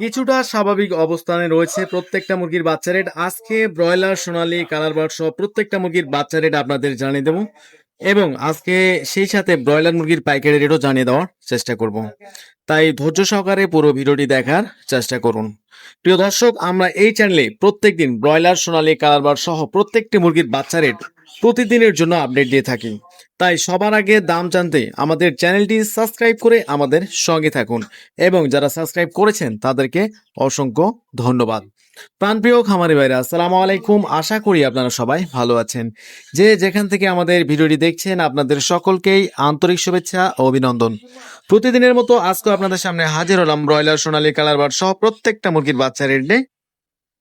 কিছুটা স্বাভাবিক অবস্থানে রয়েছে প্রত্যেকটা মুরগির বাচ্চা রেট আজকে ব্রয়লার, সোনালি, কালার বার্ড সহ প্রত্যেকটা মুরগির বাচ্চা রেট আপনাদের জানিয়ে দেবো এবং আজকে সেই সাথে ব্রয়লার মুরগির পাইকারি রেটও জানিয়ে দেওয়ার চেষ্টা করব। তাই ধৈর্য সহকারে পুরো ভিডিওটি দেখার চেষ্টা করুন। প্রিয় দর্শক, আমরা এই চ্যানেলে প্রত্যেকদিন ব্রয়লার, সোনালি, কালার বার্ড সহ প্রত্যেকটি মুরগির বাচ্চা রেট প্রতিদিনের জন্য আপডেট দিয়ে থাকি। তাই সবার আগে দাম জানতে আমাদের চ্যানেলটি সাবস্ক্রাইব করে আমাদের সঙ্গে থাকুন এবং যারা সাবস্ক্রাইব করেছেন তাদেরকে অসংখ্য ধন্যবাদ। প্রাণপ্রিয় খামারি ভাইরা, আসসালামু আলাইকুম। আশা করি আপনারা সবাই ভালো আছেন। যে যেখান থেকে আমাদের ভিডিওটি দেখছেন, আপনাদের সকলকেই আন্তরিক শুভেচ্ছা ও অভিনন্দন। প্রতিদিনের মতো আজকে আপনাদের সামনে হাজির হলাম ব্রয়লার, সোনালী, কালার বার সহ প্রত্যেকটা মুরগির বাচ্চা রেট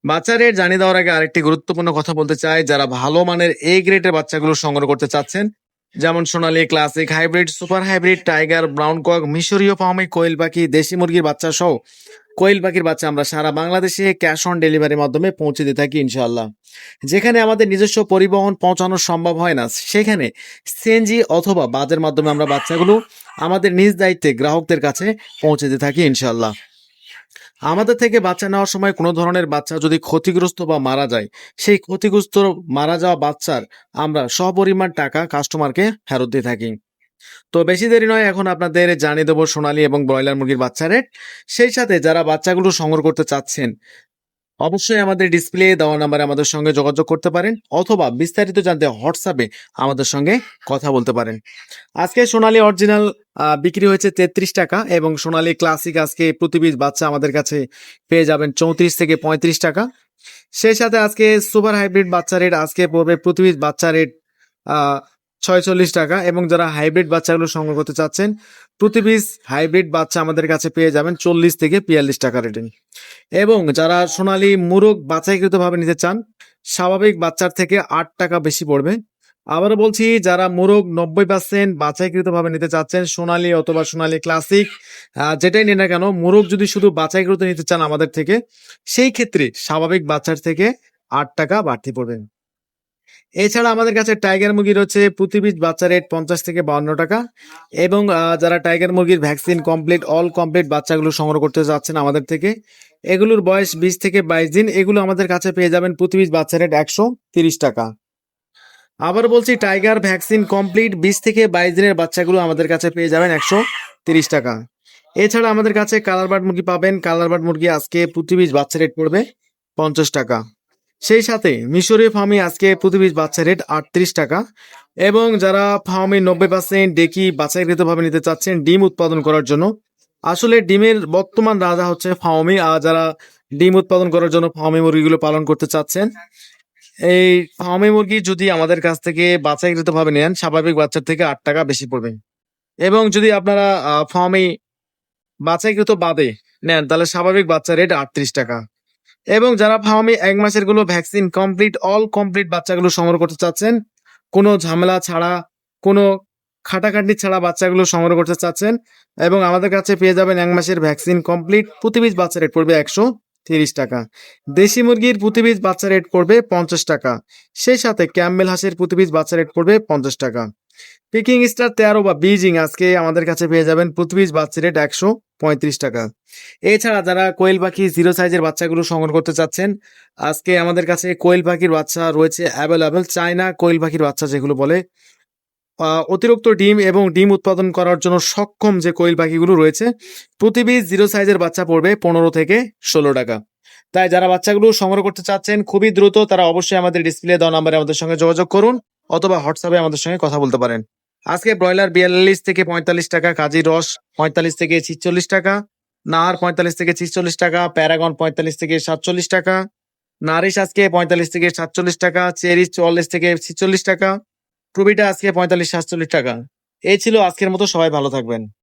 বাচ্চা রেট জানিয়ে দেওয়ার আগে আরেকটি গুরুত্বপূর্ণ কথা বলতে চাই। যারা ভালো মানের এ গ্রেডের বাচ্চাগুলো সংগ্রহ করতে চাচ্ছেন, যেমন Sonali classic hybrid super hybrid tiger brown cock মিশরীয় ফার্মে কোয়েল পাখি, দেশি মুরগির বাচ্চা সহ কোয়েল পাখির বাচ্চা আমরা সারা বাংলাদেশে ক্যাশ অন ডেলিভারির মাধ্যমে পৌঁছে দিয়ে থাকি ইনশাআল্লাহ। যেখানে আমাদের নিজস্ব পরিবহন পৌঁছানো সম্ভব হয় না, সেখানে সিএনজি অথবা বাজের মাধ্যমে আমরা বাচ্চাগুলো আমাদের নিজ দায়িত্বে গ্রাহকদের কাছে পৌঁছে দিয়ে থাকি ইনশাআল্লাহ। আমাদের থেকে বাচ্চা নেওয়ার সময় কোনো ধরনের বাচ্চা যদি ক্ষতিগ্রস্ত বা মারা যায়, সেই ক্ষতিগ্রস্ত মারা যাওয়া বাচ্চার আমরা সপরিমাণ টাকা কাস্টমারকে ফেরত দিয়ে থাকি। তো বেশি দেরি নয়, এখন আপনাদের জানিয়ে দেবো সোনালী এবং ব্রয়লার মুরগির বাচ্চা রেট সেই সাথে যারা বাচ্চাগুলো সংগ্রহ করতে চাচ্ছেন অবশ্যই আমাদের ডিসপ্লে দেওয়া নাম্বারে আমাদের সঙ্গে যোগাযোগ করতে পারেন অথবা বিস্তারিত জানতে হোয়াটসঅ্যাপে আমাদের সঙ্গে কথা বলতে পারেন। আজকে সোনালী অরিজিনাল বিক্রি হয়েছে তেত্রিশ টাকা এবং সোনালী ক্লাসিক আজকে প্রতি পিস বাচ্চা আমাদের কাছে পেয়ে যাবেন চৌত্রিশ থেকে পঁয়ত্রিশ টাকা। সেই সাথে আজকে সুপার হাইব্রিড বাচ্চা রেট আজকে পড়বে প্রতি পিস বাচ্চা রেট ছয়চল্লিশ টাকা এবং যারা হাইব্রিড বাচ্চাগুলো সংগ্রহ করতে চাচ্ছেন, প্রতি পিস হাইব্রিড বাচ্চা আমাদের কাছে পেয়ে যাবেন চল্লিশ থেকে বিয়াল্লিশ টাকা রেটে। এবং যারা সোনালী মুরগ বাছাইকৃতভাবে নিতে চান, স্বাভাবিক বাচ্চার থেকে আট টাকা বেশি পড়বে। আবারও বলছি, যারা মোরগ নব্বই পার্সেন্ট বাছাইকৃতভাবে নিতে চাচ্ছেন, সোনালী অথবা সোনালী ক্লাসিক যেটাই নিন না কেন, মোরগ যদি শুধু বাছাইকৃত নিতে চান আমাদের থেকে, সেই ক্ষেত্রে স্বাভাবিক বাচ্চার থেকে আট টাকা বাড়তি পড়বে। এছাড়া আমাদের কাছে টাইগার মুরগির হচ্ছে প্রতি বাচ্চা রেট পঞ্চাশ থেকে বাউন্ন টাকা এবং যারা টাইগার মুরগির ভ্যাকসিন কমপ্লিট অল কমপ্লিট বাচ্চাগুলো সংগ্রহ করতে চাচ্ছেন আমাদের থেকে, এগুলোর বয়স বিশ থেকে বাইশ দিন, এগুলো আমাদের কাছে পেয়ে যাবেন প্রতি বাচ্চা রেট একশো তিরিশ টাকা। আবার বলছি টাইগার ভ্যাকসিন কমপ্লিট বিশ থেকে বাইশ দিনের বাচ্চাগুলো আমাদের কাছে পেয়ে যাবেন একশো তিরিশ টাকা। এছাড়া আমাদের কাছে কালার বার্ড মুরগি পাবেন কালার বার্ড মুরগি আজকে প্রতি বাচ্চা রেট পড়বে পঞ্চাশ টাকা। সেই সাথে মিশরে ফার্মে আজকে প্রতি পিস বাচ্চা রেট আটত্রিশ টাকা এবং যারা ফার্মে নব্বই পার্সেন্ট ডেকি বাছাইকৃতভাবে নিতে চাচ্ছেন, ডিম উৎপাদন করার জন্য, আসলে ডিমের বর্তমান রাজা হচ্ছে ফার্মি আর যারা ডিম উৎপাদন করার জন্য ফার্মি মুরগিগুলো পালন করতে চাচ্ছেন, এই ফার্মি মুরগি যদি আমাদের কাছ থেকে বাছাইকৃত ভাবে নেন, স্বাভাবিক বাচ্চার থেকে আট টাকা বেশি পড়বে। এবং যদি আপনারা ফার্মে বাছাইকৃত বাদে নেন, তাহলে স্বাভাবিক বাচ্চা রেট আটত্রিশ টাকা। এবং যারা ফার্মে এক মাসেরগুলো ভ্যাকসিন কমপ্লিট, অল কমপ্লিট বাচ্চাগুলো সংগ্রহ করতে চাচ্ছেন, কোনো ঝামেলা ছাড়া, কোনো খাটাখাটনি ছাড়া বাচ্চাগুলো সংগ্রহ করতে চাচ্ছেন এবং আমাদের কাছে পেয়ে যাবেন এক মাসের ভ্যাকসিন কমপ্লিট, প্রতি বাচ্চা রেট পড়বে একশো তিরিশ টাকা। দেশি মুরগির প্রতি বাচ্চা রেট পড়বে পঞ্চাশ টাকা। সেই সাথে ক্যাম্বেল হাঁসের প্রতি বাচ্চা রেট পড়বে পঞ্চাশ টাকা। পিকিং স্টার তেরো বা বিজিং আজকে আমাদের কাছে পেয়ে যাবেন প্রতি বাচ্চা রেট একশো পঁয়ত্রিশ টাকা। এছাড়া যারা কোয়েল পাখি জিরো সাইজের বাচ্চাগুলো সংগ্রহ করতে চাচ্ছেন, আজকে আমাদের কাছে কোয়েল পাখির বাচ্চা রয়েছে অ্যাভেলেবেল চায়না কোয়েল পাখির বাচ্চা যেগুলো বলে। অতিরিক্ত ডিম এবং ডিম উৎপাদন করার জন্য সক্ষম যে কোয়েল পাখিগুলো রয়েছে পিস জিরো সাইজের বাচ্চা পড়বে পনেরো থেকে ষোলো টাকা। তাই যারা বাচ্চাগুলো সংগ্রহ করতে চাচ্ছেন, খুবই দ্রুত তারা অবশ্যই আমাদের ডিসপ্লে দেওয়া নাম্বারে আমাদের সঙ্গে যোগাযোগ করুন। অথবা হোয়াটসঅ্যাপে আমাদের সঙ্গে কথা বলতে পারেন। আজকে ব্রয়লার বিয়াল্লিশ থেকে পঁয়তাল্লিশ টাকা, কাজী রস পঁয়তাল্লিশ থেকে ছিচল্লিশ টাকা, নার পঁয়তাল্লিশ থেকে ছিচল্লিশ টাকা, প্যারাগন পঁয়তাল্লিশ থেকে সাতচল্লিশ টাকা, নারিশ আজকে পঁয়তাল্লিশ থেকে সাতচল্লিশ টাকা চেরি চুয়াল্লিশ থেকে ছিচল্লিশ টাকা প্রবিটা আজকে পঁয়তাল্লিশ সাতচল্লিশ টাকা। এই ছিল আজকের মতো, সবাই ভালো থাকবেন।